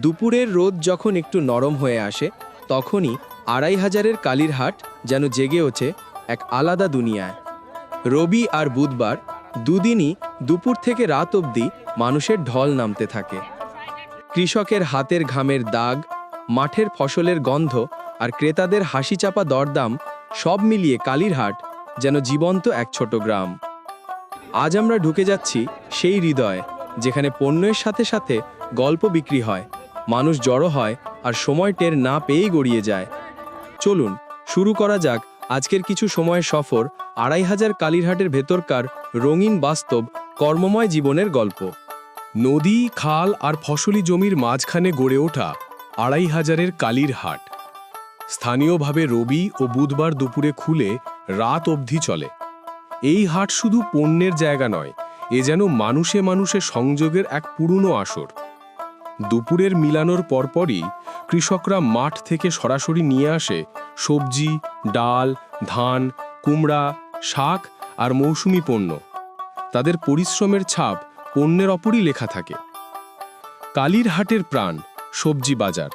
দুপুরের রোদ যখন একটু নরম হয়ে আসে, তখনই আড়াই হাজারের কালীর হাট যেন জেগে ওঠে এক আলাদা দুনিয়ায়। রবি আর বুধবার দুদিনই দুপুর থেকে রাত অবধি মানুষের ঢল নামতে থাকে। কৃষকের হাতের ঘামের দাগ, মাঠের ফসলের গন্ধ আর ক্রেতাদের হাসি চাপা দরদাম সব মিলিয়ে কালীরহাট যেন জীবন্ত এক ছোট গ্রাম। আজ আমরা ঢুকে যাচ্ছি সেই হৃদয়, যেখানে পণ্যের সাথে সাথে গল্প বিক্রি হয়। মানুষ জড়ো হয় আর সময় টের না পেয়েই গড়িয়ে যায়। চলুন, শুরু করা যাক আজকের কিছু সময়ের সফর আড়াই হাজার কালীরহাটের ভেতরকার রঙিন বাস্তব কর্মময় জীবনের গল্প। নদী, খাল আর ফসলি জমির মাঝখানে গড়ে ওঠা আড়াই হাজারের কালীর হাট স্থানীয়ভাবে রবি ও বুধবার দুপুরে খুলে রাত অবধি চলে। এই হাট শুধু পণ্যের জায়গা নয়, এ যেন মানুষে মানুষে সংযোগের এক পুরনো আসর। দুপুরের মিলানোর পরপরই কৃষকরা মাঠ থেকে সরাসরি নিয়ে আসে সবজি, ডাল, ধান, কুমড়া, শাক আর মৌসুমি পণ্য। তাদের পরিশ্রমের ছাপ পণ্যের অপরই লেখা থাকে। কালীর হাটের প্রাণ, সবজি বাজার।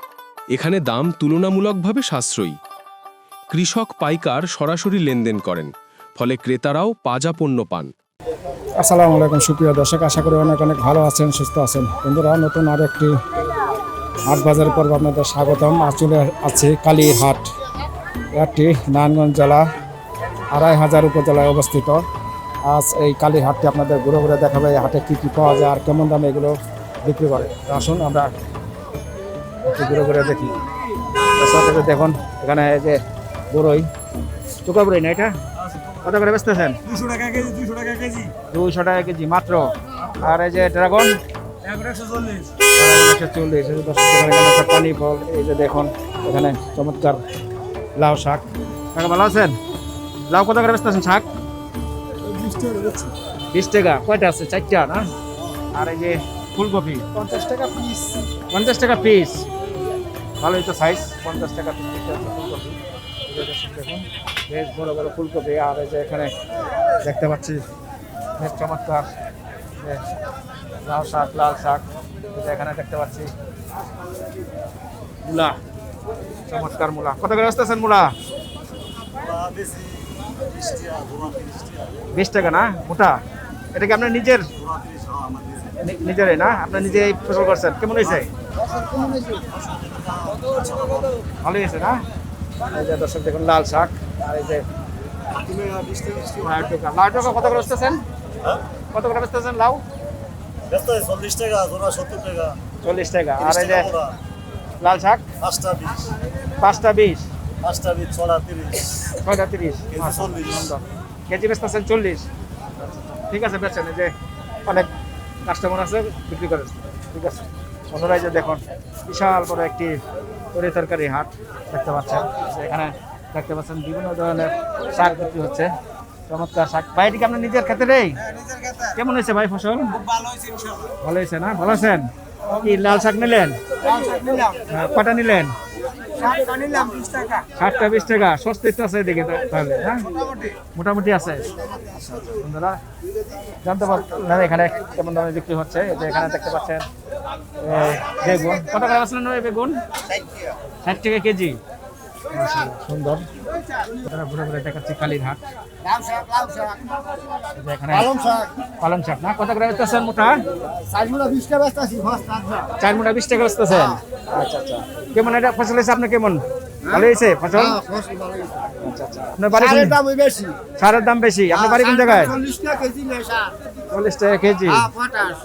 এখানে দাম তুলনামূলকভাবে সাশ্রয়ী। কৃষক পাইকার সরাসরি লেনদেন করেন, ফলে ক্রেতারাও পাজা পণ্য পান। আসসালামু আলাইকুম, সুপ্রিয় দর্শক, আশা করি অনেক অনেক ভালো আছেন, সুস্থ আছেন। বন্ধুরা, নতুন আর একটি হাট বাজার পর্ব আপনাদের স্বাগতম। আজ চলে আছে কালীর হাট হাটটি নারায়ণগঞ্জ জেলা, আড়াই হাজার উপজেলায় অবস্থিত। আজ এই কালীর হাটটি আপনাদের ঘুরে ঘুরে দেখাবে, এই হাটে কী কী পাওয়া যায় আর কেমন দামে এগুলো বিক্রি করে। আসুন আমরা একটু ঘুরে ঘুরে দেখি। দেখুন, এখানে যে বড়ই চুকা বড়ই না এটা? কত করে বেচতেছেন? দুশো টাকা কেজি দুশো টাকা কেজি। দুইশো টাকা কেজি মাত্র। আর এই যে ড্রাগন? একশো চল্লিশ। পানি ফল এই যে দেখুন এখানে চমৎকার লাউ শাক। টাকা ভালো আছেন? লাউ কত করে বেচতেছেন শাক? বিশ টাকা কয়টা আছে? চারটা না? আর এই যে ফুলকপি? পঞ্চাশ টাকা পিস পঞ্চাশ টাকা পিস ভালোই তো সাইজ পঞ্চাশ টাকা পিস ফুলকপি এই যে দেখুন, দেখুন। বেশ বড় বড় ফুলকপি, আর এই যে এখানে দেখতে পাচ্ছি বেশ চমৎকার লাল শাক লাল শাক। এখানে দেখতে পাচ্ছি মূলা, চমৎকার মূলা। কত করে আসতেছেন মূলা? বিশ টাকা না? মোটা? এটা কি আপনার নিজের? নি- নিজেরই না? আপনার নিজেই ফসল করছেন। কেমন হয়েছে? ভালো হয়েছে না? দর্শক দেখুন, লাল শাক। আর এই যে লাউ টুকা। লাউ টুকা কত করে আসতেছেন কত করে আসতেছেন লাউ? ব্যস্ত চল্লিশ টাকা জোড়া সত্তর টাকা। চল্লিশ টাকা। আর এই যে লাল শাক? পাঁচটা বিশ। পাঁচটা বিশ। পাঁচটা বিশ ছড়া তিরিশ। তিরিশ। কেজি চল্লিশ। বেচতেছেন ঠিক আছে বেচেন। এই যে অনেক কাস্টমার আছে বিক্রি করেন। ঠিক আছে। বন্ধুরা এই যে দেখুন বিশাল বড় একটি তরি তরকারি হাট দেখতে পাচ্ছেন। এখানে দেখতে পাচ্ছেন বিভিন্ন ধরনের শাক বিক্রি হচ্ছে। চমৎকার শাক। ভাই এটি আপনার নিজের ক্ষেত্রে নেই? কেমন হয়েছে ভাই ফসল? ভালো হয়েছে না? ভালো আছেন? কি লাল শাক নিলেন? আহ, কটা নিলেন? ষাটটা বিশ টাকা। সস্তা একটু আছে দেখে তাহলে হ্যাঁ? মোটামুটি। আছে। বন্ধুরা জানতে পারলাম এখানে কেমন দামে বিক্রি হচ্ছে? যে এখানে দেখতে পাচ্ছেন বেগুন। কত করে আসলেন বেগুন? ষাট টাকা কেজি। সুন্দর। আপনারা ঘুরে ঘুরে দেখাচ্ছি কালীর হাট এখানে পালং শাক। না কত করে বেচতেছেন মোটা আছি চার মোটা বিশ টাকা বেচতেছেন আচ্ছা আচ্ছা কেমন এটা ফসল হয়েছে আপনার কেমন ভালো হয়েছে ফসল? আচ্ছা আচ্ছা। আপনার বাড়ি সারের দাম বেশি। সারের দাম বেশি। আপনার বাড়ি কোন জায়গায়? চল্লিশ টাকা কেজি নেই চল্লিশ টাকা কেজি। হ্যাঁ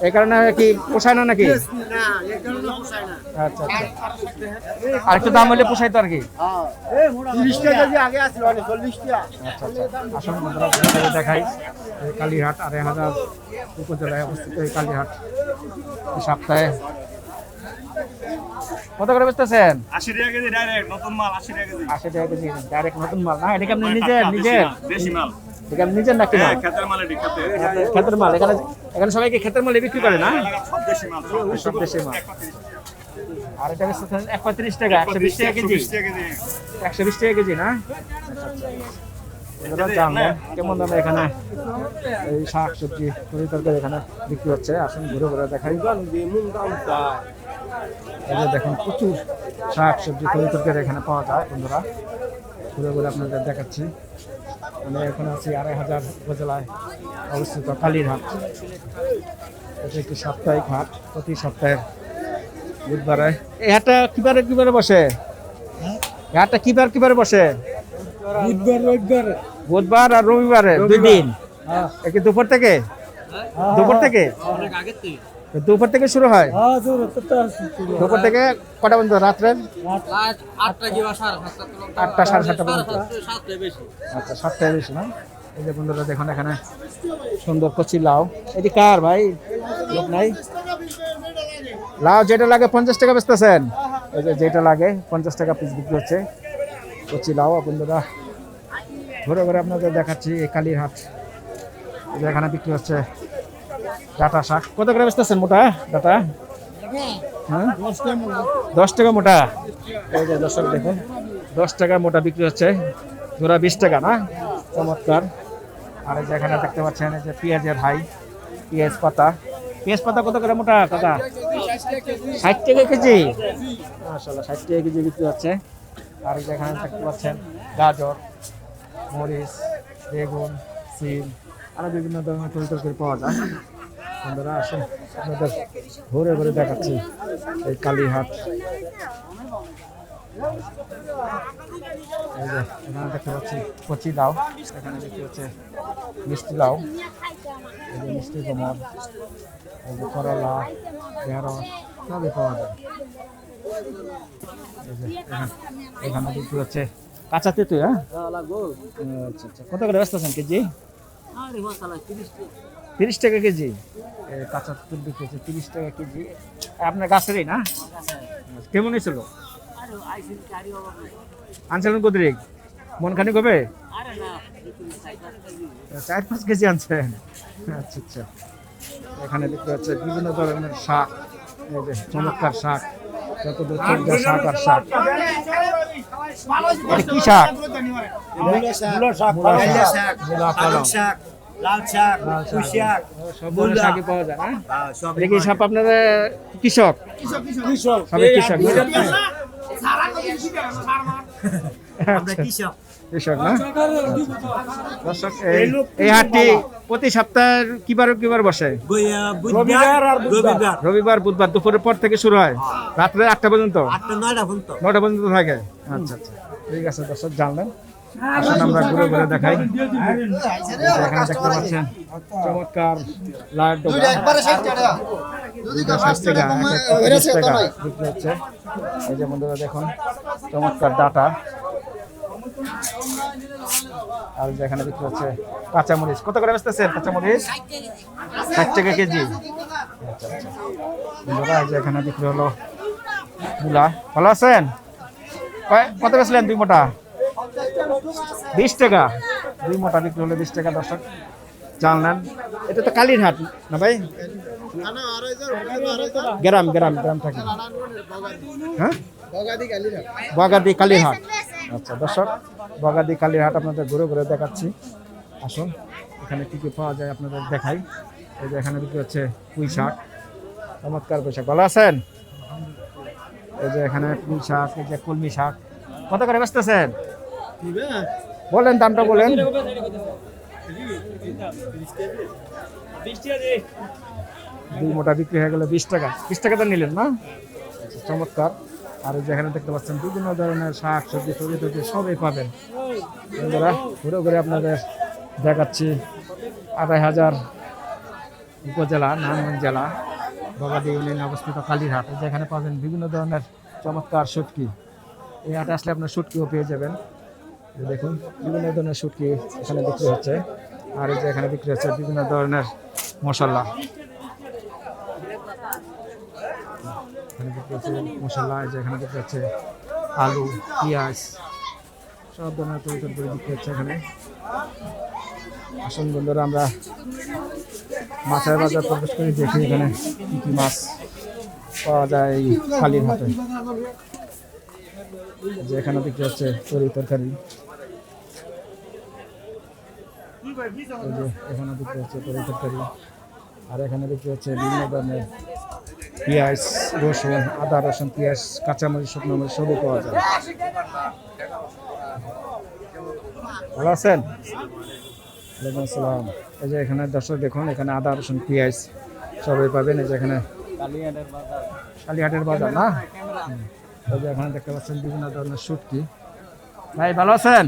এই কারণে কি পোষায় না নাকি? আচ্ছা আচ্ছা। আর একটু দাম হলে পোষাইতো আর কি? তিরিশ টাকা কেজি আগে আসলো চল্লিশ টাকা। আচ্ছা আচ্ছা। আসল বন্ধুরা ঘুরে ঘুরে দেখাই কালীহাট আড়াই হাজার উপজেলায় অবস্থিত এই কালীহাট। সপ্তাহে কত করে বেচতেছেন? আশি টাকা কেজি ডাইরেক্ট নতুন মাল আশি টাকা কেজি। আশি টাকা কেজি ডাইরেক্ট নতুন মাল না? এটা কি আপনি নিজের নিজের দেশি মাল এটা আপনি নিজের নাকি না? খেতের মাল এটি ক্ষেতের। মাল। এখানে এখানে সবাইকে ক্ষেতের মাল বিক্রি করে না? সব দেশি মাল। সব দেশি মাল। আর এটা বেচতেছেন এক পঁয়ত্রিশ টাকা একশো বিশ টাকা কেজি। টাকা কেজি। একশো বিশ টাকা কেজি না? বন্ধুরা কেমন দামে এখানে এই শাক সবজি তরি তরকারি এখানে বিক্রি হচ্ছে। আসুন ঘুরে ঘুরে দেখাই। এই দেখুন প্রচুর শাক সবজি তরি তরকারি এখানে পাওয়া যায় বন্ধুরা। ঘুরে ঘুরে আপনাদের দেখাচ্ছি। আমি এখন আছি আড়াই হাজার উপজেলায় অবস্থিত কালীরহাট। এটা একটি সাপ্তাহিক হাট প্রতি সপ্তাহে বুধবারে। এই হাটটা কিবারে কিবারে বসে? হাটটা কিবার কিবারে বসে? বুধবার রবিবার। বুধবার আর রবিবারে? দুই দিন। এ কি দুপুর থেকে? দুপুর থেকে? দুপুর থেকে শুরু হয়? হ্যাঁ দুপুর থেকে কটা পর্যন্ত? রাত্রের আটটা সাড়ে সাতটা পর্যন্ত। আচ্ছা সাতটায় বেশি না? এই যে বন্ধুরা দেখুন এখানে সুন্দর কচি লাউ। এটি কার ভাই? লোক নাই? লাউ যেটা লাগে পঞ্চাশ টাকা বেচতেছেন। এই যে যেটা লাগে পঞ্চাশ টাকা পিস বিক্রি হচ্ছে। কচি লাউ বন্ধুরা। ঘুরে ঘুরে আপনাদের দেখাচ্ছি এই কালীর হাট এখানে বিক্রি হচ্ছে ডাটা শাক। কত করে বেচতেছেন মোটা, ডাটা? হ্যাঁ? দশ টাকা মোটা। এই যে দর্শক দেখুন, দশ টাকা মোটা বিক্রি হচ্ছে। জোড়া বিশ টাকা না? চমৎকার। আর এই যে এখানে দেখতে পাচ্ছেন, এই যে পেঁয়াজের হাই, পেঁয়াজ পাতা। পেঁয়াজ পাতা কত করে মোটা, কাকা? ষাট টাকা কেজি। মাসাল্লাহ ষাট টাকা কেজি বিক্রি হচ্ছে। আর এই যে এখানে দেখতে পাচ্ছেন, গাজর। মরিচ, বেগুন, সিম, আরও বিভিন্ন ধরনের তরি তরকারি পাওয়া যায়। বন্ধুরা, আসুন, আপনাদের ঘুরে ঘুরে দেখাচ্ছি এই কালীহাট। এখানে দেখতে পাচ্ছি কচি লাউ দেখতে হচ্ছে মিষ্টি লাউ মিষ্টি কোমর করলা, ঢেঁড়স, সবই পাওয়া যায়। এখানে- বিক্রি হচ্ছে কাঁচা তেঁতুল হ্যাঁ? আচ্ছা আচ্ছা। কত করে ব্যস্ত আছেন কেজি? তিরিশ টাকা। কেজি? কাঁচা তেঁতুল বিক্রি হচ্ছে তিরিশ টাকা কেজি। আপনার গাছেরই না? কেমন হয়েছিল? আনছিলেন কদরিক মন খানি কবে। চার পাঁচ কেজি। আনছেন? আচ্ছা আচ্ছা। এখানে দেখতে হচ্ছে বিভিন্ন ধরনের শাক। চমৎকার শাক। যত শাক আর শাক। কি শাক? শাক। শাক লাল শাক শাক। পুঁই শাক সব ধরনের শাকই পাওয়া যায় না কি সব আপনাদের কৃষক? সবাই কৃষক আমরা কৃষক। কৃষক না? দর্শক এই হাটটি প্রতি সপ্তাহের কিবার কিবার বসে? রবিবার আর রবিবার। রবিবার বুধবার দুপুরের পর থেকে শুরু হয়। রাত্রে আটটা পর্যন্ত? নয়টা পর্যন্ত। নটা পর্যন্ত থাকে। আচ্ছা আচ্ছা। ঠিক আছে দর্শক জানলেন। আসুন আমরা ঘুরে ঘুরে দেখাই। এখানে দেখতে পাচ্ছেন চমৎকার লাইট টাকা এই যে বন্ধুরা দেখুন চমৎকার ডাটা। আর এই যে এখানে বিক্রি হচ্ছে কাঁচামরিচ। কত করে বেচতেছেন কাঁচামরিচ? ষাট টাকা কেজি। আচ্ছা আচ্ছা। এখানে বিক্রি হলো মূলা। ভালো আছেন? কত বেচলেন দুই মোটা? বিশ টাকা। দুই মোটা বিক্রি হলো বিশ টাকা, দর্শক। জানলেন এটা তো কালীর হাট না ভাই? গ্রাম গ্রাম গ্রাম থাকে। হ্যাঁ? বগাদি কালীর হাট আচ্ছা দর্শক বগাদি কালীর হাট আপনাদের ঘুরে ঘুরে দেখাচ্ছি। আসুন এখানে কী কী পাওয়া যায় আপনাদের দেখাই। এই যে এখানে বিক্রি হচ্ছে পুঁই শাক চমৎকার পুঁই শাক। ভালো আছেন? এই যে এখানে পুঁই শাক এই যে কলমি শাক। কত করে বেচতেছেন? বলেন দামটা বলেন। দুই মোটা বিক্রি হয়ে গেল বিশ টাকা। বিশ টাকা তো নিলেন না? আচ্ছা, চমৎকার। আর যেখানে দেখতে পাচ্ছেন বিভিন্ন ধরনের শাক সবজি সবজি টবজি সবই পাবেন। বন্ধুরা, ঘুরে ঘুরে আপনাদের দেখাচ্ছি আড়াই হাজার উপজেলা, নারায়ণগঞ্জ জেলা বগাদি ইউনিয়নে অবস্থিত কালীরহাট। যেখানে পাবেন বিভিন্ন ধরনের চমৎকার শুটকি। এই হাটে আসলে আপনার শুটকিও পেয়ে যাবেন। দেখুন, বিভিন্ন ধরনের শুটকি এখানে বিক্রি হচ্ছে। আর যে এখানে বিক্রি হচ্ছে বিভিন্ন ধরনের মশলা। এখানে বিক্রি হচ্ছে মশলা যে এখানে বিক্রি হচ্ছে আলু, পেঁয়াজ, সব ধরনের তরি তরকারি বিক্রি হচ্ছে এখানে। আসুন বন্ধুরা, আমরা মাছের বাজার প্রবেশ করে দেখি এখানে কি কি মাছ পাওয়া যায় এই কালীর হাটে। যে এখানে বিক্রি হচ্ছে তরি তরকারি। এখানে বিক্রি হচ্ছে তরি তরকারি। আর এখানে বিক্রি হচ্ছে বিভিন্ন ধরনের পেঁয়াজ রসুন আদা রসুন পেঁয়াজ কাঁচামরিচ শুকনো মরিচ সবই পাওয়া যায়। ভালো আছেন? ওয়ালাইকুম আসসালাম। এই যে এখানে দর্শক দেখুন এখানে আদা রসুন পেঁয়াজ সবই পাবেন। এই যে এখানে কালীহাটের বাজার না? এই যে এখানে দেখতে পাচ্ছেন বিভিন্ন ধরনের শুটকি। ভাই ভালো আছেন?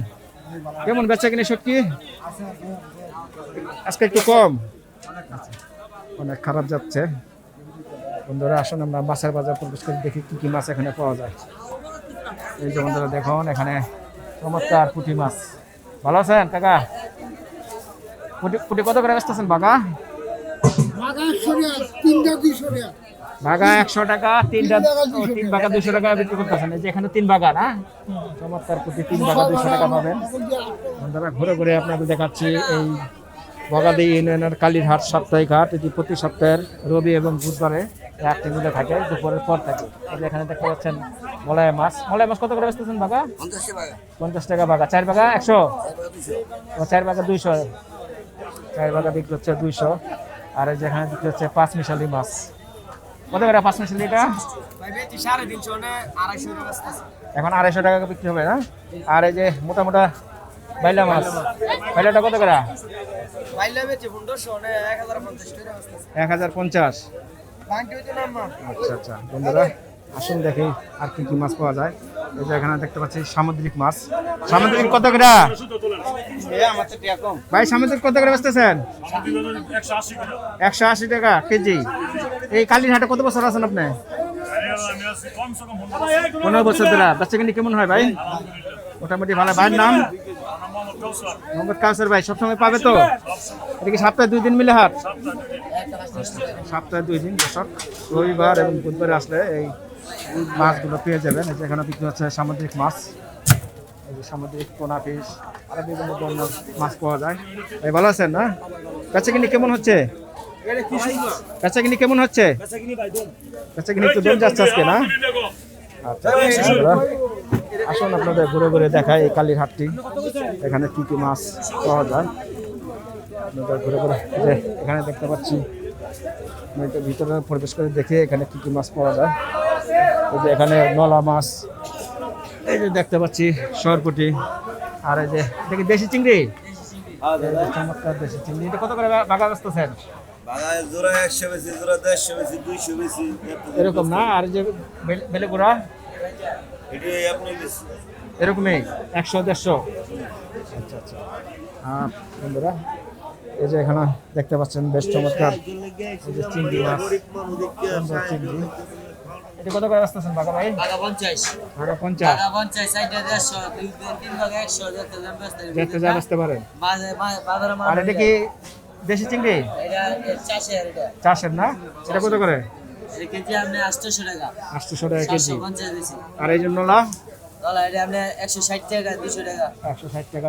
কেমন বেচা কিনে শুটকি? আজকে একটু কম। আচ্ছা, অনেক খারাপ যাচ্ছে। বন্ধুরা আসুন আমরা মাছের বাজার প্রবেশ করে দেখি কি কি মাছ এখানে পাওয়া যায়। এই যে বন্ধুরা দেখুন এখানে চমৎকার পুঁটি মাছ। ভালো আছেন কাকা? পুঁটি পুঁটি কত করে বেচতেছেন বাগা বাগা একশো টাকা তিনটা তিন দুশো টাকা বিক্রি করতেছেন। এই যে এখানে তিন না? চমৎকার প্রতি তিন দুশো টাকা পাবেন। বন্ধুরা ঘুরে ঘুরে আপনাদের দেখাচ্ছি এই বগাদি ইউনিয়নের কালীরহাট সাপ্তাহিক হাট। এটি প্রতি সপ্তাহের রবি এবং বুধবারে মিলে থাকে দুপুরের পর থাকে। এখানে দেখতে পাচ্ছেন মলাই মাছ। মলাই মাছ কত করে বেচতেছেন বাগা পঞ্চাশ টাকা। বাগা চার বাগা একশো? চার বাগা দুইশো। চার বাগা বিক্রি হচ্ছে দুইশো। আর এই যেখানে বিক্রি হচ্ছে পাঁচ মিশালি মাছ। কত করে পাঁচ মিশালি এটা? এখন আড়াইশো টাকা বিক্রি হবে না? আর এই যে মোটা মোটা বাইলা মাছ। বাইলাটা কত করে? এক হাজার পঞ্চাশ। আচ্ছা আচ্ছা। বন্ধুরা, আসুন দেখি আর কি কি মাছ পাওয়া যায়। এই যে এখানে দেখতে পাচ্ছি সামুদ্রিক মাছ। সামুদ্রিক কত করে? ভাই, সামুদ্রিক কত করে বেচতেছেন? একশো আশি টাকা কেজি। এই কালীরহাটে কত বছর আছেন আপনি? পনেরো বছর ধরে। বেচা কিনি কেমন হয় ভাই? মোটামুটি ভালো। ভাইয়ের নাম? মোহাম্মদ কাউসার ভাই সবসময় পাবে তো? এটা কি সপ্তাহে দুই দিন মিলে হাট? সপ্তাহে দুই দিন বছর রবিবার এবং বুধবার আসলে এই মাছগুলো পেয়ে যাবেন। এই যে এখানে বিক্রি হচ্ছে সামুদ্রিক মাছ। এই যে সামুদ্রিক পোনা ফিশ আর বিভিন্ন ধরনের মাছ পাওয়া যায়। এই ভালো আছেন না? বেচা কিনি কেমন হচ্ছে? বেচা কিনি কেমন হচ্ছে? বেচা কিনি একটু দম যাচ্ছে আজকে না? আচ্ছা আসুন আপনাদের ঘুরে ঘুরে দেখায় এই কালীর হাটটি এখানে কি কি মাছ পাওয়া যায়। আপনাদের ঘুরে ঘুরে যে এখানে দেখতে পাচ্ছি আমি ভিতরে প্রবেশ করে দেখে এখানে কি কি মাছ পাওয়া যায়। এই যে এখানে নলা মাছ এই যে দেখতে পাচ্ছি সরপুটি আর এই যে দেখি দেশি চিংড়ি? চমৎকার দেশি চিংড়ি। এটা কত করে বাগা দুইশো বেশি। এরকম না? আর যে বেলে- এটি এরকমই একশো দেড়শো। আচ্ছা আচ্ছা। বন্ধুরা এই যে এখানে দেখতে পাচ্ছেন বেশ চমৎকার। চিংড়ি মাছ চিংড়ি। এটা কত করে আসতেছেন বাঘা ভাই টাকা পঞ্চাশ বাঘা পঞ্চাশ টাকা পঞ্চাশ চারটা দেড়শো দুই তিন ভাগ একশো দেখতে যান ব্যস্ত দেখতে যা আসতে পারেন আর এটা কি দেশি চিংড়ি? এটা চাষে এটা। চাষের না? এটা কত করে? কেজি আপনি আটশোশো টাকা। আটশোশো টাকা কেজি। সাতশো পঞ্চাশ বেশি আর এই জন্য লা তাহলে এটা আপনি একশো ষাট টাকা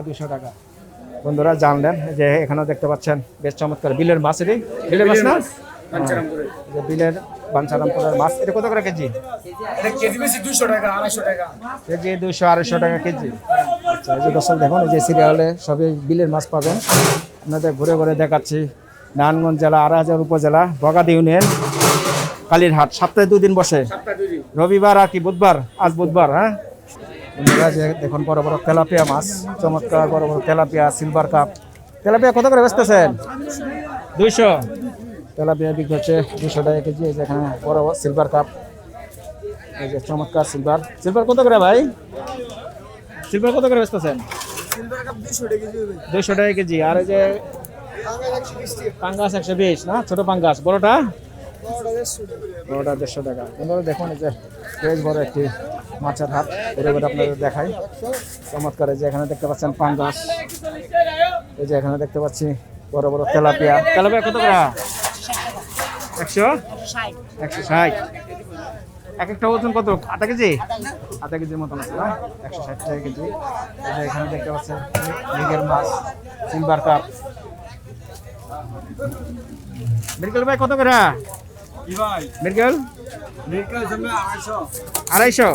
দুশো টাকা। বন্ধুরা জানলেন যে এখানেও দেখতে পাচ্ছেন বেশ চমৎকার বিলের মাছ এটি। বিলের মাছ না? বিলের বাঞ্ছারামপুরের মাছ এটা কত করে কেজি? কেজি দুশো আড়াইশো টাকা। কেজি আচ্ছা এই যে দর্শক দেখুন এই যে সিরিয়ালে সবই বিলের মাছ পাবেন। আপনাদের ঘুরে ঘুরে দেখাচ্ছি। নারায়ণগঞ্জ জেলা আড়াইহাজার উপজেলা বগাদি ইউনিয়ন। কালীরহাট। সপ্তাহে দুদিন বসে। রবিবার আর কি? বুধবার? আজ বুধবার হ্যাঁ? যে দেখুন বড় বড় তেলাপিয়া মাছ চমৎকার বড় বড় তেলাপিয়া সিলভার কাপ। তেলাপিয়া কত করে বেচতেছেন? দুইশো। তেলাপিয়া বিক্রি হচ্ছে দুশো টাকা কেজি এই যে এখানে বড় সিলভার কাপ। এই যে চমৎকার সিলভার। সিলভার কত করে ভাই? সিলভার কত করে বেচতেছেন? দুইশো টাকা কেজি আর এই যে পাঙ্গাস একশো বিশ না? ছোট পাঙ্গাস। বড়টা? বড়টা দেড়শো টাকা। আপনারা দেখুন এই যে বেশ বড় একটি মাছের হাট। ঘুরে আপনাদের দেখাই। চমৎকার এই যে এখানে দেখতে পাচ্ছেন পাঙ্গাস। এই যে এখানে দেখতে পাচ্ছি বড় বড় তেলাপিয়া। তেলাপিয়া কত করে? একশো? একশো ষাট। এক একটা ওজন কত? আধা কেজি? আধা কেজির মতন আছে না? একশো ষাট টাকা কেজি। যে এখানে দেখতে পাচ্ছেন মৃগের মাছ সিলভার কাপ। মৃগেল ভাই কত করে? মৃগেল আড়াইশো।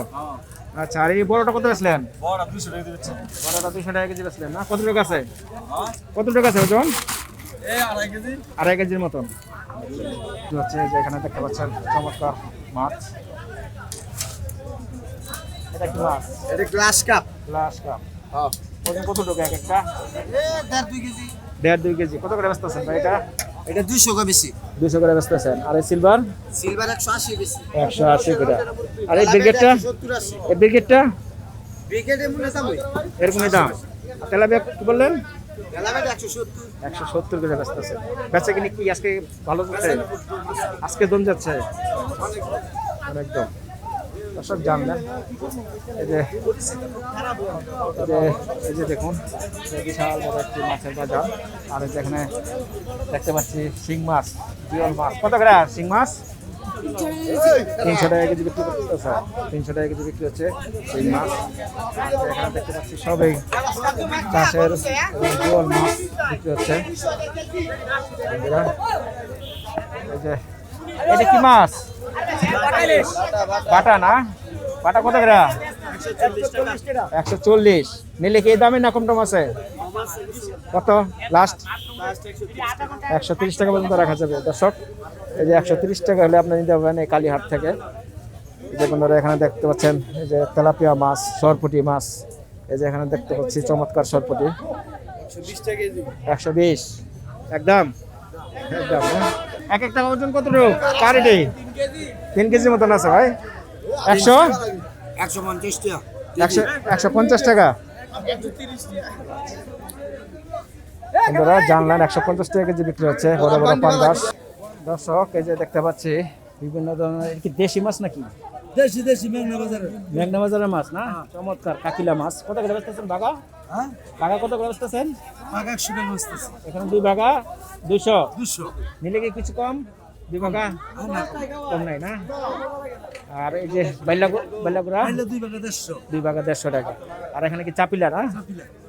আচ্ছা আর এই বড়টা কত বেচলেন? বড়টা দুশো টাকা কেজি না? কত টাকা আছে কত টাকা আছে ওজন? আড়াই কেজির মতন। হচ্ছে যে এখানে দেখতে পাচ্ছেন চমৎকার মাছ। এটা কি মাছ? এটা গ্লাস কাপ। Glass cup. ওজন কত টাকা এক একটা? দেড় দুই কেজি। দেড় দুই কেজি। কত করে বেচতেছেন ভাই এটা? এটা দুইশো কে বেশি। দুশো করে বেচতেছেন। আর এই সিলভার সিলভার একশো আশি বেশি। একশো আশি করে। আর এই ব্রিগেডটা? সত্তর আশি। এই ব্রিগেডটা? ব্রিগেডে মনে দাম এরকমই দাম। তেলাপিয়া কি বললেন? একশো সত্তর। করে বেচা কিনি কি আজকে ভালো যাচ্ছে? আজকে দম যাচ্ছে? একদম দর্শক জানলেন এই যে এই যে দেখুন বিশাল বড় একটি মাছের বাজার। আর এই যে এখানে দেখতে পাচ্ছি শিং মাছ জিওল মাছ। কত করে শিং মাছ? তিনশো টাকা কেজি বিক্রি করতেছে তিনশো টাকা কেজি বিক্রি হচ্ছে শিং মাছ। এখানে দেখতে পাচ্ছি সবই চাষের জিওল মাছ বিক্রি হচ্ছে। এই যে, এটা কি মাছ? বাটা না? বাটা কত করে? একশো চল্লিশ। নিলে কি দামে না কম টম আছে? কত? লাস্ট একশো তিরিশ টাকা পর্যন্ত রাখা যাবে। দর্শক, এই যে একশো তিরিশ টাকা হলে আপনি নিতে পারবেন এই কালীহাট থেকে। যে বন্ধুরা, এখানে দেখতে পাচ্ছেন, এই যে তেলাপিয়া মাছ, সরপুটি মাছ। এই যে এখানে দেখতে পাচ্ছি, চমৎকার সরপুটি। একশো বিশ। একদম? একদম হ্যাঁ? এক একটা ওজন কত রূপ কারিটি তিন কেজি মতন আছে ভাই? একশো? একশো পঞ্চাশ টাকা। একশো একশো পঞ্চাশ টাকা? বন্ধুরা জানলেন একশো পঞ্চাশ টাকা কেজি বিক্রি হচ্ছে। বড় বড় পাঙ্গাস দর্শক এই যে দেখতে পাচ্ছি বিভিন্ন ধরনের কি দেশি মাছ নাকি? দেশি দেশি মেঘনা বাজারে মেঘনা বাজারের মাছ না? চমৎকার কাকিলা মাছ। কত করে বেচতেছেন বাগা হ্যাঁ? বাগা কত করে বেচতেছেন? পাকা একশো টাকা বসতেছে এখানে দুই বাগা দুইশো? দুশো নিলে কি কিছু কম? দুই কম নাই না? আর এই যে বাইলাগু বাইলাগুড়া দুই পাকা দেড়শো। দুই দেড়শো টাকা। আর এখানে কি চাপিলা না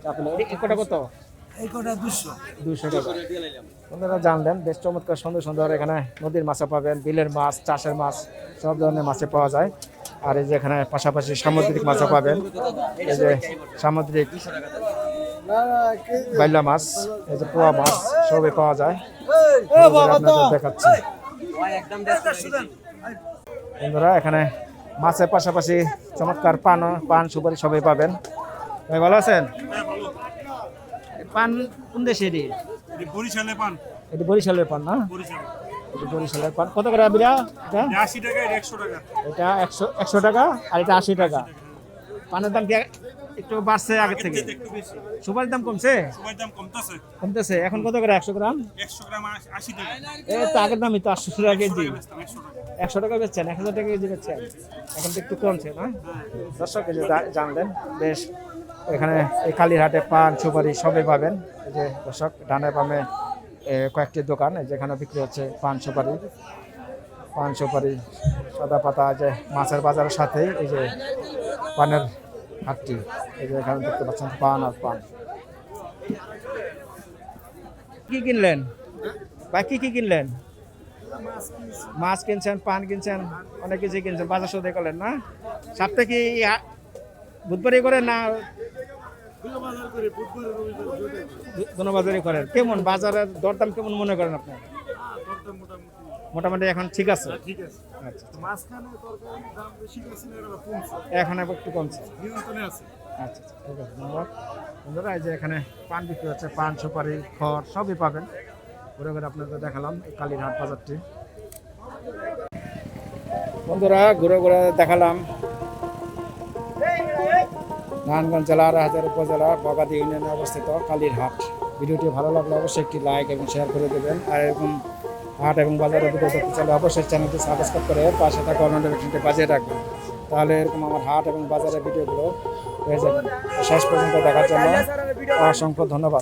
চাপিলা এই- কটা কত? জানলেন বেশ চমৎকার সুন্দর সুন্দর এখানে নদীর মাছ পাবেন বিলের মাছ চাষের মাছ সব ধরনের মাছে পাওয়া যায়। আর এই যে এখানে পাশাপাশি সামুদ্রিক মাছও পাবেন। এই যে সামুদ্রিক বাইলা মাছ এই যে পোয়া মাছ সবই পাওয়া যায়। দেখাচ্ছি। বন্ধুরা এখানে মাছের পাশাপাশি চমৎকার পান পান সুপারি সবই পাবেন। ভাই ভালো আছেন? পান কোন দেশে এটি? বরিশালে পান। এটি বরিশালের পান না? বরিশাল। বরিশালের পান। কত করে বিরা এটা? আশি টাকা এটা একশো টাকা। এটা একশো একশো টাকা আর এটা আশি টাকা। পানের দাম কি একটু বাড়ছে আগের থেকে। সুপারির দাম কমছে? সবার দাম কমতেছে। কমতেছে। এখন কত করে? একশো গ্রাম? একশো গ্রাম আশি টাকা। এই তো আগের দামই তো আটশো টাকা কেজি। একশো টাকা বেচছেন? এক হাজার টাকা কেজি বেচছেন? এখন তো একটু কমছে না? দর্শক এই যে জা- জানলেন বেশ এখানে এই কালীরহাটে পান সুপারি সবই পাবেন। এই যে দর্শক ডানে বামে এ, কয়েকটি দোকান এই যেখানে বিক্রি হচ্ছে পান সুপারি। পান সুপারি সাদা পাতা যে মাছের বাজারের সাথেই এই যে পানের হাটটি। এখানে দেখতে পাচ্ছেন, পান আর পান। কি কিনলেন? ভাই কি কিনলেন? মাছ কিনছেন, পান কিনছেন, অনেক কিছু কিনছেন, বাজার সদাই করলেন না? সপ্তাহে কি বুধবারই করেন না কোনো বাজারই করেন কেমন? বাজারের দরদাম কেমন মনে করেন আপনি? মোটামুটি এখন ঠিক আছে। ঠিক আছে। আচ্ছা কমছে? এখন একটু কমছে। আচ্ছা আচ্ছা, ঠিক আছে ধন্যবাদ। বন্ধুরা এই যে এখানে পান বিক্রি হচ্ছে পান সুপারি খড় সবই পাবেন। ঘুরে ঘুরে আপনাদের দেখালাম এই কালীরহাট বাজারটি। বন্ধুরা ঘুরে ঘুরে দেখালাম নারায়ণগঞ্জ জেলার হাজার উপজেলা বগাদি ইউনিয়নে অবস্থিত কালীরহাট। ভিডিওটি ভালো লাগলে অবশ্যই একটি লাইক এবং শেয়ার করে দেবেন। আর এরকম হাট এবং ভিডিও চলে চাইলে অবশ্যই চ্যানেলটি সাবস্ক্রাইব করে পাশে থাকা নোটিফিকেশনটি বাজিয়ে রাখবেন। তাহলে এরকম আমার হাট এবং বাজারের ভিডিওগুলো হয়ে যাবে শেষ পর্যন্ত দেখার জন্য অসংখ্য ধন্যবাদ।